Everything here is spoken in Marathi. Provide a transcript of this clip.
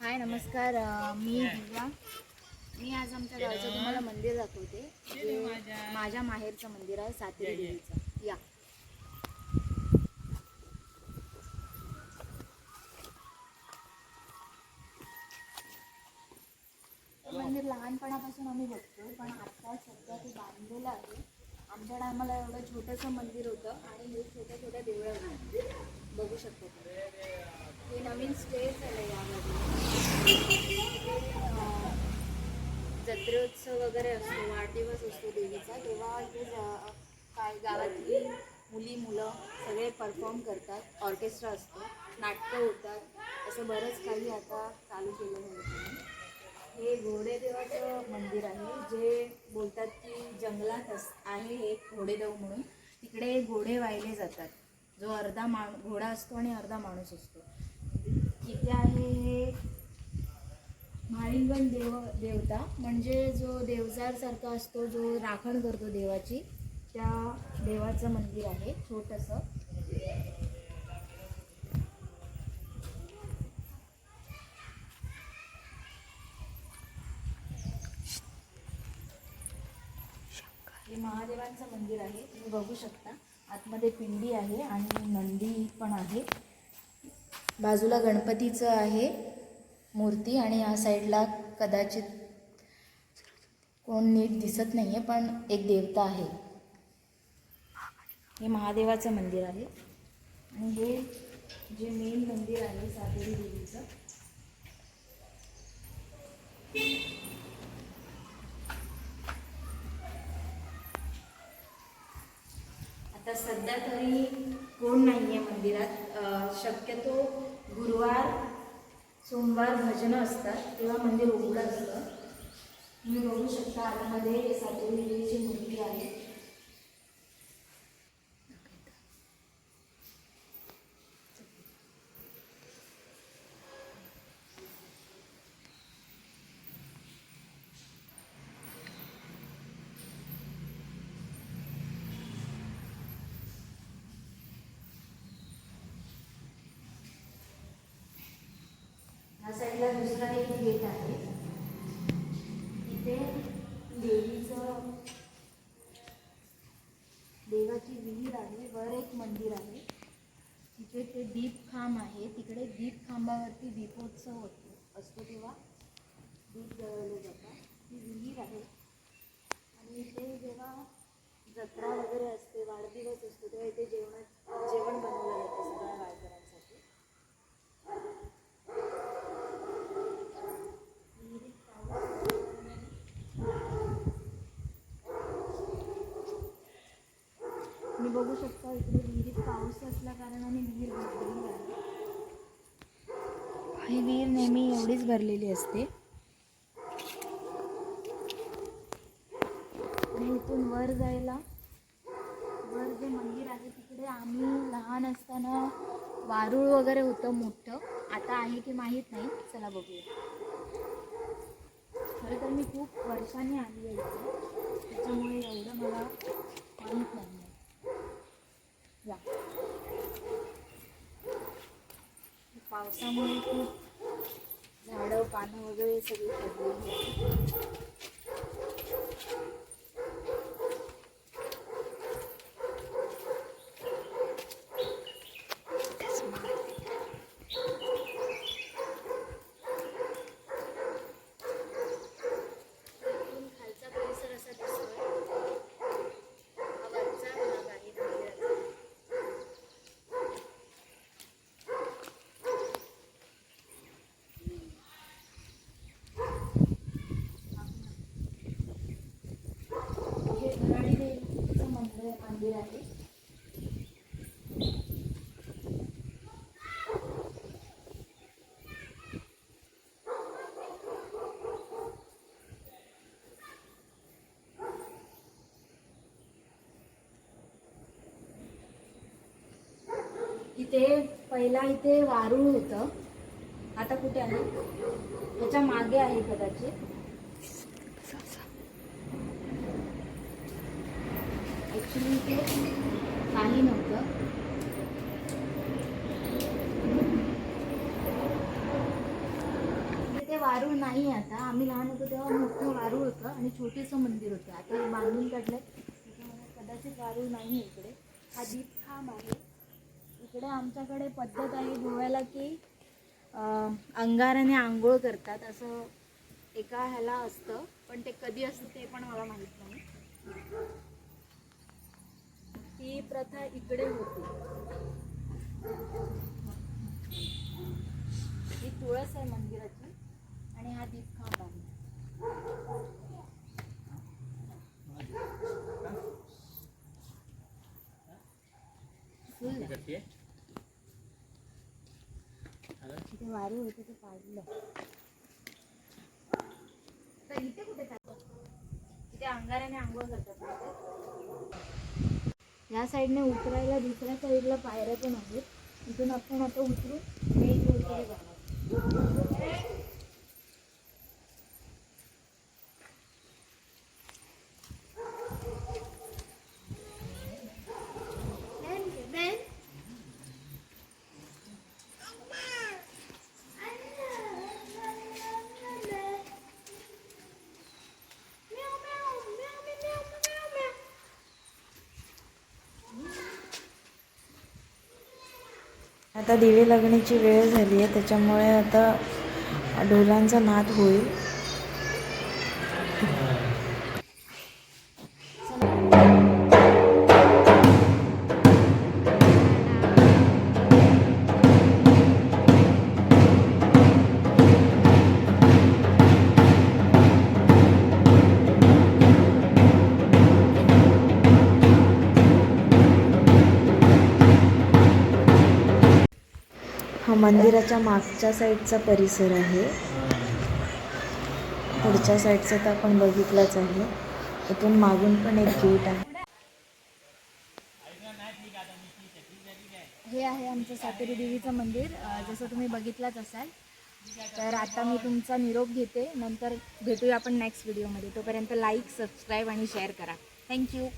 हाय नमस्कार. मी दिव्या मी आज आमच्या गावचं तुम्हाला मंदिर दाखवते. जे माझ्या माहेरचं मंदिर आहे सातेरी देवीचं. या. मंदिर लहानपणापासून आम्ही बघतो पण आता सध्या ते बांधलेलं आहे. आमच्या टायमाला एवढं छोटंसं मंदिर होतं आणि हे छोट्या छोट्या देवळं बघू शकतो नवीन स्टेज आलं यामध्ये. जत्रोत्सव वगैरे असतो वाढदिवस असतो देवीचा तेव्हा इथे काय गावातली मुली मुलं सगळे परफॉर्म करतात ऑर्केस्ट्रा असतो नाटकं होतात असं बरंच काही आता चालू केलेलं होतं हे घोडेदेवाचं मंदिर आहे जे बोलतात की जंगलात अस आहे एक घोडेदेव म्हणून. तिकडे घोडे वाहिले जातात. जो अर्धा माण घोडा असतो आणि अर्धा माणूस असतो. तिथे आहे हे माळिंगण देव देवता. म्हणजे जो देवजारसारखा असतो जो राखण करतो देवाची त्या देवाचं मंदिर आहे छोटंसं. हे महादेवांचं मंदिर आहे तुम्ही बघू शकता. आतमध्ये पिंडी आहे आणि नंदी पण आहे. बाजूला गणपतीचं आहे मूर्ती आणि या साईडला कदाचित कोण नीट दिसत नाही आहे पण एक देवता आहे. हे महादेवाचं मंदिर आहे. आणि हे जे मेन मंदिर आहे सातेरी देवीचं आता सध्या तरी कोण नाही आहे मंदिरात शक्यतो गुरुवार सोमवार भजनं असतात तेव्हा मंदिर उघडं असतं. तुम्ही बघू शकता आतमध्ये सातेरी देवीची मूर्ती आहे या साईडला दुसरा एक गेट आहे. तिथे देवीचं देवाची विहीर आहे. वर एक मंदिर आहे. तिथे ते दीपखांब आहे. तिकडे दीपखांबावरती दीपोत्सव होतो असतो तेव्हा. दीप जळवले जातात ती विहीर आहे. आणि इथे जेव्हा जत्रा वगैरे असते वाढदिवस असतो तेव्हा इथे जेवण जेवण बनवलं जातं सगळ्या गावकऱ्यांसाठी विहिरीत पाऊस तुम्ही बघू शकता इकडे विहिरीत पाऊस असल्या कारणाने विहीर भरलेली आहे. ही विहीर नेहमी एवढीच भरलेली असते. आणि इथून वर जायला वर जे मंदिर आहे तिकडे आम्ही लहान असताना वारुळ वगैरे होतं मोठं. आता आहे की माहीत नाही चला बघूया. खरं तर मी खूप वर्षांनी आली आहे इथे. त्याच्यामुळे एवढं मला माहीत नाही. आहे या. पावसामुळे खूप झाडं पानं वगैरे सगळी पडलेली आहेत इथून खालचा परिसर असा दिसतोय हा वरचा भाग आहे मंदिराचा हे धराडी देवीचं मंदिर आहे. इथे पहिला इथे वारूळ होतं. आता कुठे आहे? त्याच्यामागे आहे कदाचित ॲक्च्युली इथे काही नव्हतं. वारूळ नाही आता. आम्ही लहान होतो तेव्हा मोठं वारूळ होतं आणि छोटेसं मंदिर होतं. आता हे बांधून काढलं कदाचित वारूळ नाही आहे इकडे. हा दीप खांब आहे. इकडे आमच्याकडे पद्धत आहे गोव्याला की अंगाराने आंघोळ करतात. असं एका ह्याला असतं. पण ते कधी असतं ते पण मला माहीत नाही. ही प्रथा इकडे होती. ही तुळस आहे मंदिराची आणि हा दीपखांब आहे. आहे. तिथे वारी होती ते काढलं तर इथे कुठे टाकलं तिथे अंगाराने आंघोळ करतात. या साईडने उतरायला दुसऱ्या साईडला पायऱ्या पण आहेत. इथून आपण आता उतरून मेन रोडकडे जाणार. आता दिवे लागण्याची वेळ झाली आहे त्याच्यामुळे आता ढोलांचा नाद होईल. हा मंदिराच्या मागच्या साईडचा परिसर आहे. पुढच्या साईडचा तर आपण बघितलाच आहे. इथून मागून पण एक गेट आहे. हे आहे आमचं सातेरी देवीचं मंदिर. जसं तुम्ही बघितलंच असाल. तर आता मी तुमचा निरोप घेते. नंतर भेटूया आपण नेक्स्ट व्हिडिओमध्ये तोपर्यंत लाईक सबस्क्राईब आणि शेअर करा. Thank you